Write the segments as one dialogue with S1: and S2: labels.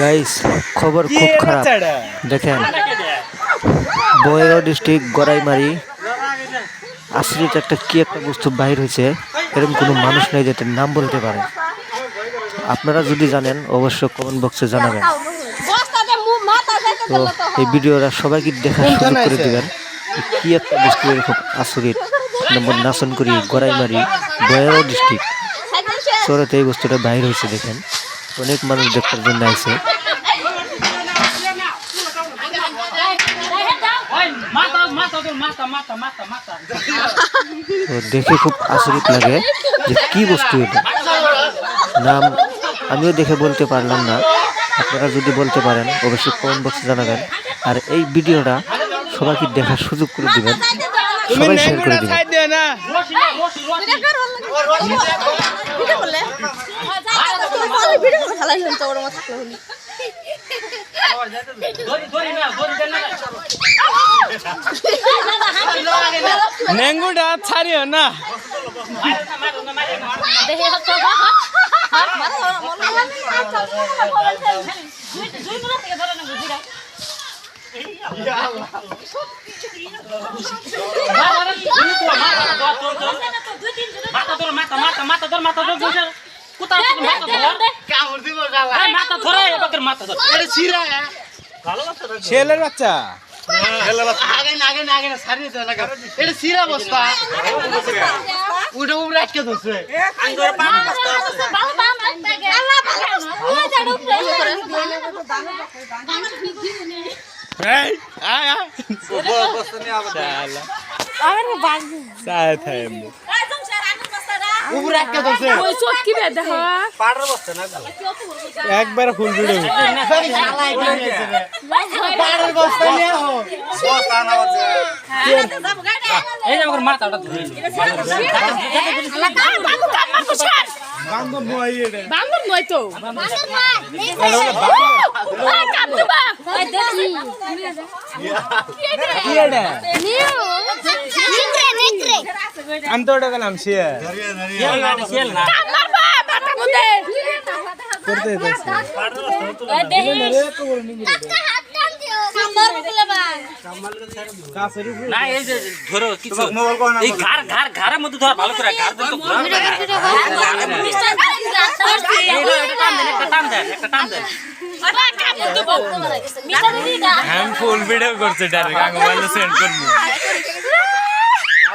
S1: Guys খবর খুব খারাপ। দেখেন বয়েরো ডিস্ট্রিক্ট গড়াইমারি আশ্রিত একটা কি একটা বস্তু বাহির হয়েছে এরকম কোনো মানুষ নেই যাতে নাম বলতে পারে। আপনারা যদি জানেন অবশ্যই কমেন্ট বক্সে জানাবেন। তো এই ভিডিওটা সবাইকে দেখার সুযোগ করে দিবেন। কি একটা বস্তু এরকম আশ্রিত নম্বর নাচন করি গড়াইমারি বয়েরো ডিস্ট্রিক্ট। শহরেতে এই বস্তুটা বাইর হয়েছে দেখেন। অনেক মানুষ দেখার জন্য তো দেখে খুব আচরিত লাগে যে কি বস্তু এটা। নাম আমিও দেখে বলতে পারলাম না। আপনারা যদি বলতে পারেন, অবশ্যই কমেন্ট বক্সে জানাবেন। আর এই ভিডিওটা সবাইকে দেখার সুযোগ করে দিবেন। সবাই শেয়ার করে দিবেন
S2: রশি না। রশি রশি দড়ি দড়ি না দড়ি দেন না
S3: নেঙ্গুটা ছাড়িও না
S2: মারো না। মারো মাথা ধর মাথা মাথা মাথা ধর মাথা ধর কোথা থেকে মাথা ধর এই মাথা ধরে এবার মাথা ধর
S3: ছেলের বাচ্চা এই, আয়, আয়। শালা, চায় থায় এমনি। একবার ফুল ভিডিও
S2: এই যে আমার মাথাটা ধরে
S3: বান্ধব নয় এটা
S4: বান্দর নয় তো
S3: কি
S2: না এই যে ধরো একটা টান দেন একটা টান দেন একটা টান দেন
S3: আমি ফুল ভিডিও করছি ডাইরেক্ট আগে ভালো সেন্ড করব।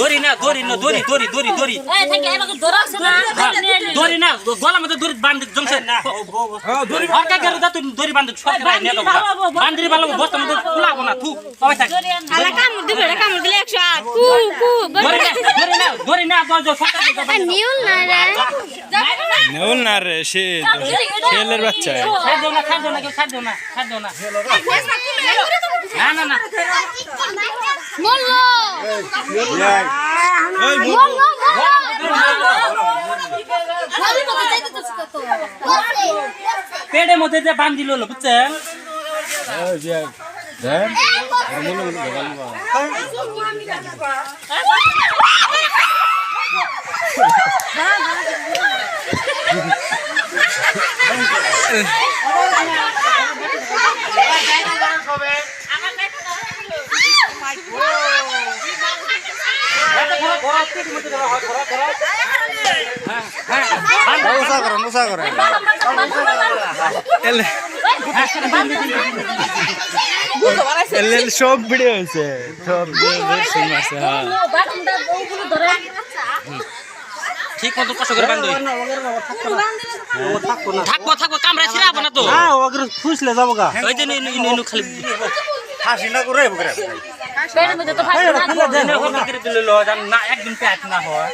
S2: দড়ি না দড়ি না দড়ি দড়ি দড়ি দড়ি। দড়ি না? গলা মধ্যে দড়ি বান্ধি জমছে। দড়ি হরকা করে তুই দড়ি বান্ধি সব নিয়ে দাও বান্ধি ভালো বস্তা মধ্যে ফুলাবো না থু সবাই থাক। দড়ি না দড়ি না দড়ি না। দড়ি সরকার
S3: নেউল না রে। সে ছেলের বাচ্চা।
S2: ছাড় দেও না ছাড় দেও না ছাড় দেও না ছাড় দেও না। না না না।
S3: ওই
S2: পেটের মধ্যে যে বান্ধিল হলো বুঝছেন
S3: দেন এলে এলে সব ভিডিও হয়েছে সব হ্যাঁ
S2: ঠিক মতো কষ্ট করে বান্ধব থাকব থাকব কামড়া ছিড়াবো না তো
S5: ফুসলে যাব
S2: খালি
S5: হাসি না করে এবো করে
S2: দিনে হল করে। না হয়।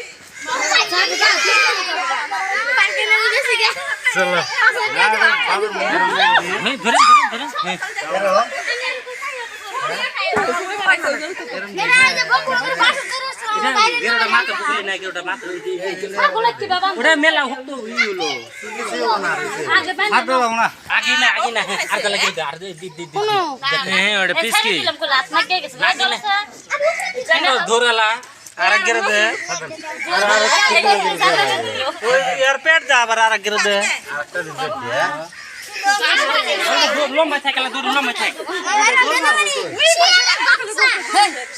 S5: চলো।
S2: না যে- এই যে- ওটা মেলা আগে না আগে না হ্যাঁ, আর তাহলে গেরোটা আর দি দি দি দি। হ্যাঁ ওটা পিসকি। ধরালা?
S5: আর এক গেরে দে ওই এর পেট যা আবার আর এক গেরে দে
S2: লম্বা থাকে দূর লম্বা থাকে এক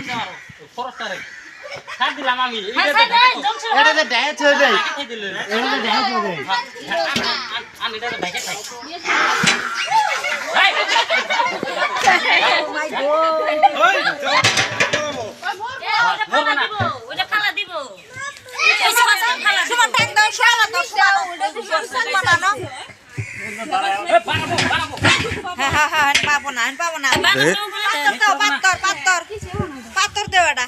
S2: দেওয়ার খরচটা রে ছাড় দিলাম আমি। এটা
S5: এটা দেই
S2: দেখে দিলে
S5: এটা ডায়ে থই দেই
S2: আমি এটা বানাবো বানাবো
S4: হ্যাঁ হ্যাঁ হ্যাঁ পাবো না পাবো না। পাত্তর পাত্তর পাত্তর পাত্তর দেও এটা